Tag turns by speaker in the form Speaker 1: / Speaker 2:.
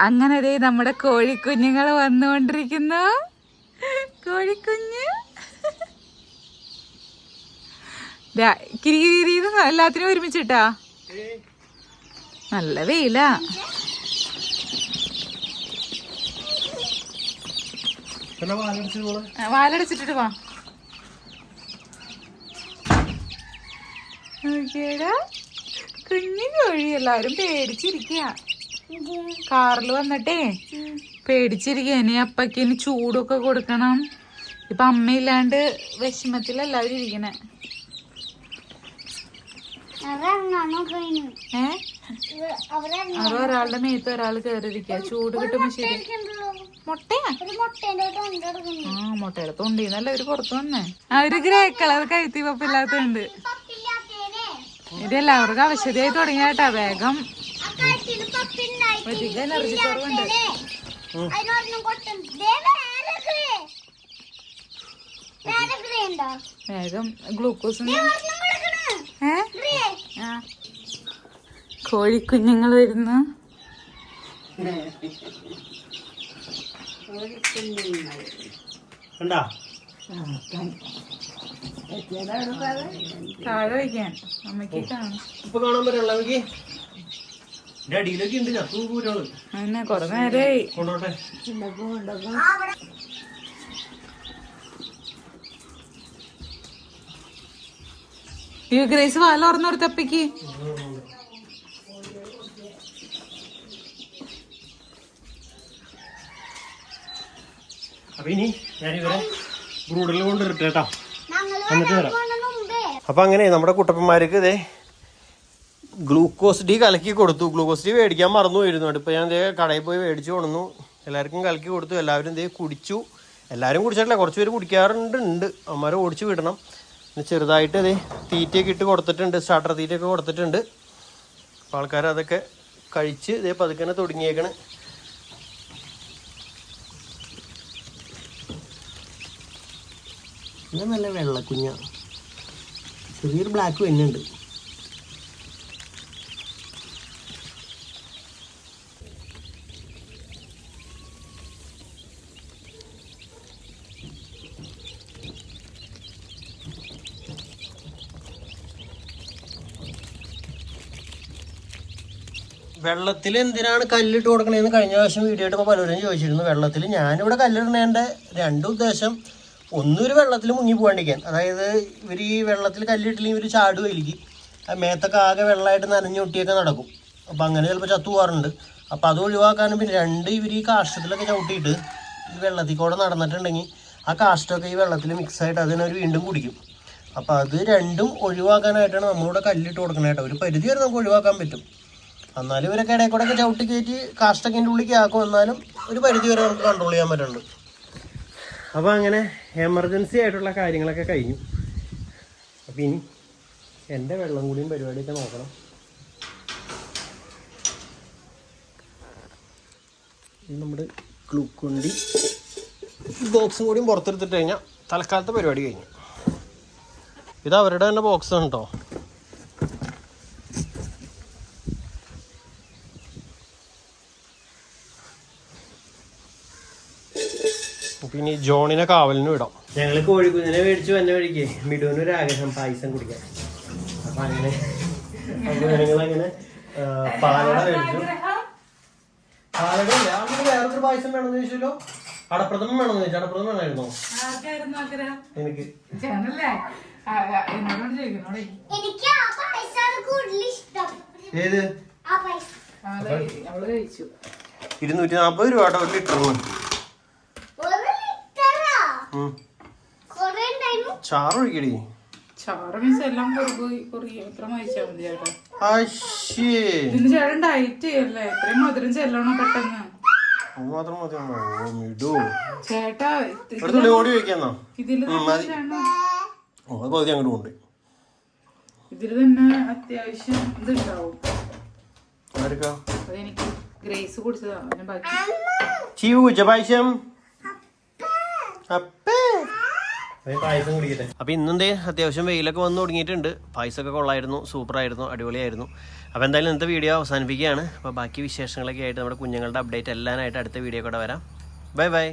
Speaker 1: അങ്ങനെ ദേ നമ്മുടെ കോഴിക്കുഞ്ഞുങ്ങൾ വന്നുകൊണ്ടിരിക്കുന്നു. കോഴിക്കുഞ്ഞ്. കിരികിരിന്ന് എല്ലാത്തിനും ഒരുമിച്ചിട്ടാ? നല്ല വെയില. വാലടിച്ചിട്ട് വാ. നോക്കിയേടാ. കുഞ്ഞു കോഴി എല്ലാവരും പേടിച്ചിരിക്കുക കാറിൽ വന്നിട്ടേ പേടിച്ചിരിക്കുക ഇനി അപ്പക്ക് ഇനി ചൂടൊക്കെ കൊടുക്കണം. ഇപ്പൊ അമ്മയില്ലാണ്ട് വിഷമത്തിലല്ല ഏ? അത് ഒരാളുടെ മേത്ത് ഒരാൾ കയറിയിരിക്കുക ചൂട് കിട്ടുമ്പോ ശരി. മുട്ടയാ? ആ മുട്ടയുടെ തൊണ്ടിന്നല്ല അവർ പുറത്തു വന്നേ. അവർ ഗ്രേ കളർ കഴുത്തി പപ്പില്ലാത്തണ്ട് ഇത് എല്ലാവർക്കും ആവശ്യതയായി തുടങ്ങിയാട്ടാ. വേഗം വേഗം ഗ്ലൂക്കോസ് കോഴിക്കുഞ്ഞുങ്ങൾ വരുന്നു.
Speaker 2: കണ്ടാ?
Speaker 1: താഴെ വയ്ക്കാൻ. അമ്മയ്ക്ക് കാണാം.
Speaker 2: ഇപ്പൊ കാണാൻ പറ്റുള്ള എന്റെ അടിയിലൊക്കെ ഉണ്ട് ചത്തു പൂരോൾ
Speaker 1: അങ്ങനെ കൊറേ നേരമായി
Speaker 2: കൊണ്ടോട്ടെ.
Speaker 1: യു ഗ്രേസ് വാല ഓർന്നോർത്തപ്പയ്ക്ക്
Speaker 2: അപ്പൊ ഇനി ഞാനിവരെ ബ്രൂഡറിൽ കൊണ്ടിരട്ടെ കേട്ടോ. എന്നിട്ട് വരാം. അപ്പൊ അങ്ങനെ നമ്മുടെ കുട്ടപ്പന്മാർക്ക് ഇതേ ഗ്ലൂക്കോസ് ഡി കലക്കി കൊടുത്തു. ഗ്ലൂക്കോസ് ഡി മേടിക്കാൻ മറന്നു പോയിരുന്നു. ഇപ്പോൾ ഞാൻ കടയിൽ പോയി മേടിച്ചു കൊണ്ടു എല്ലാവർക്കും കലക്കി കൊടുത്തു. എല്ലാവരും ദേ കുടിച്ചു. എല്ലാവരും കുടിച്ചിട്ടില്ല. കുറച്ച് പേര് കുടിക്കാറുണ്ട് ഉണ്ട്. അമ്മമാരെ ഓടിച്ചു വിടണം. ചെറുതായിട്ട് അതേ തീറ്റയൊക്കെ ഇട്ട് കൊടുത്തിട്ടുണ്ട്. സ്റ്റാർട്ടർ തീറ്റയൊക്കെ കൊടുത്തിട്ടുണ്ട്. അപ്പോൾ ആൾക്കാർ അതൊക്കെ കഴിച്ച് ഇതേ പതുക്കനെ തുടങ്ങിയേക്കണ്. ഇത് നല്ല വെള്ളക്കുഞ്ഞ? ചെറിയൊരു ബ്ലാക്ക് വരുന്നുണ്ട് വെള്ളത്തിൽ എന്തിനാണ് കല്ലിട്ട് കൊടുക്കണേന്ന് കഴിഞ്ഞ പ്രാവശ്യം വീഡിയോ ഇട്ടപ്പോൾ പലരും ചോദിച്ചിരുന്നു. വെള്ളത്തിൽ ഞാനിവിടെ കല്ലിടണേന്റെ രണ്ട് ഉദ്ദേശം ഒന്നൊരു വെള്ളത്തിൽ മുങ്ങി പോകാണ്ടിരിക്കാൻ. അതായത് ഇവർ ഈ വെള്ളത്തിൽ കല്ലിട്ടില്ലെങ്കിൽ ഇവർ ചാടും ആ മേത്തൊക്കെ ആകെ വെള്ളമായിട്ട് നനഞ്ഞു ഒട്ടിയൊക്കെ നടക്കും. അപ്പോൾ അങ്ങനെ ചിലപ്പോൾ ചത്തു പോകാറുണ്ട് അപ്പോൾ അത് ഒഴിവാക്കാനും പിന്നെ രണ്ട് ഇവർ ഈ കാഷ്ടത്തിലൊക്കെ ചവിട്ടിയിട്ട് ഈ വെള്ളത്തിൽ കൂടെ നടന്നിട്ടുണ്ടെങ്കിൽ ആ കാഷ്ടമൊക്കെ ഈ വെള്ളത്തിൽ മിക്സായിട്ട് ഒരു വീണ്ടും കുടിക്കും. അപ്പോൾ അത് രണ്ടും ഒഴിവാക്കാനായിട്ടാണ് നമ്മളിവിടെ കല്ലിട്ട് കൊടുക്കണേട്ടോ ഒരു പരിധി വരെ നമുക്ക് ഒഴിവാക്കാൻ പറ്റും. എന്നാലും ഇവരൊക്കെ ഇടയിൽ കൂടെ ഒക്കെ ചവിട്ടി കയറ്റി കാഷ്ടക്കിന്റെ ഉള്ളിലേക്ക് ആക്കും. എന്നാലും ഒരു പരിധി വരെ നമുക്ക് കൺട്രോൾ ചെയ്യാൻ പറ്റുന്നുണ്ട്. അപ്പോൾ അങ്ങനെ എമർജൻസി ആയിട്ടുള്ള കാര്യങ്ങളൊക്കെ കഴിഞ്ഞു. അപ്പം ഇനി എന്റെ വെള്ളം കൂടിയും പരിപാടിയൊക്കെ നോക്കണം. നമ്മുടെ ഗ്ലൂക്കോണ്ടി ബോക്സും കൂടിയും പുറത്തെടുത്തിട്ട് കഴിഞ്ഞാൽ തൽക്കാലത്തെ പരിപാടി കഴിഞ്ഞു. ഇത് അവരുടെ തന്നെ ബോക്സ് ആണ് കേട്ടോ ഇനി ജോണിനെ കാവലിന് വിടാം ഞങ്ങൾ കോഴിക്കുഞ്ഞിനെ മേടിച്ചു എന്നെ വഴിക്ക് മിടുവിന് ഒരു ആഗ്രഹം പായസം കുടിക്കാൻ. അപ്പൊ അങ്ങനെ ഞങ്ങളങ്ങനെ പാലട മേടിച്ചു. പാലട ഇല്ല അങ്ങനെ വേറൊരു പായസം വേണമെന്ന് ചോദിച്ചല്ലോ? അടപ്രഥമം വേണമെന്ന് ചോദിച്ചു. അടപ്രഥമം വേണമായിരുന്നോ? എനിക്ക്.
Speaker 1: എന്നോട് ചോദിക്കണോടെ
Speaker 3: എനിക്ക് ആ പൈസയാണ് കൂടുതൽ ഇഷ്ടം.
Speaker 2: ഏത്?
Speaker 3: ആ പൈസ
Speaker 1: അവൾ കഴിച്ചു.
Speaker 2: ഇരുന്നൂറ്റി നാപ്പത് രൂപ ഒരു ലിറ്ററിന്
Speaker 3: ലിറ്ററാ
Speaker 2: ഉം.
Speaker 3: കൊറേ ഉണ്ടായിരുന്നു.
Speaker 2: ചാറ് ഒഴിക്കടി.
Speaker 1: മീൻസ് എല്ലാം കുറുകി കുറുകി എത്ര മരിച്ചാൽ മതി ചേട്ടാ.
Speaker 2: അശ്ശേ
Speaker 1: ഇതിന് ചേട്ടൻ ഡയറ്റ് എത്രയും മധുരം ചെല്ലണം പെട്ടെന്ന്. ചേട്ടാ
Speaker 2: ഓടി വെക്കാന്നാ? ഇതിൽ ഓ അത് പകുതി അങ്ങോട്ട് കൊണ്ട്
Speaker 1: ഇതിൽ തന്നെ അത്യാവശ്യം ഇതുണ്ടാവും. ഗ്രേസ് ബാക്കി.
Speaker 2: ചീവ് കുച്ച പായസം? അപ്പൊ. ഇന്നെന്തേ അത്യാവശ്യം വെയിലൊക്കെ വന്നു തുടങ്ങിയിട്ടുണ്ട് പായസമൊക്കെ കൊള്ളായിരുന്നു സൂപ്പറായിരുന്നു അടിപൊളിയായിരുന്നു. അപ്പോൾ എന്തായാലും ഇന്നത്തെ വീഡിയോ അവസാനിപ്പിക്കുകയാണ്. അപ്പോൾ ബാക്കി വിശേഷങ്ങളൊക്കെ ആയിട്ട് നമ്മുടെ കുഞ്ഞുങ്ങളുടെ അപ്ഡേറ്റ് എല്ലാനായിട്ട് അടുത്ത വീഡിയോ കൂടെ വരാം. Bye bye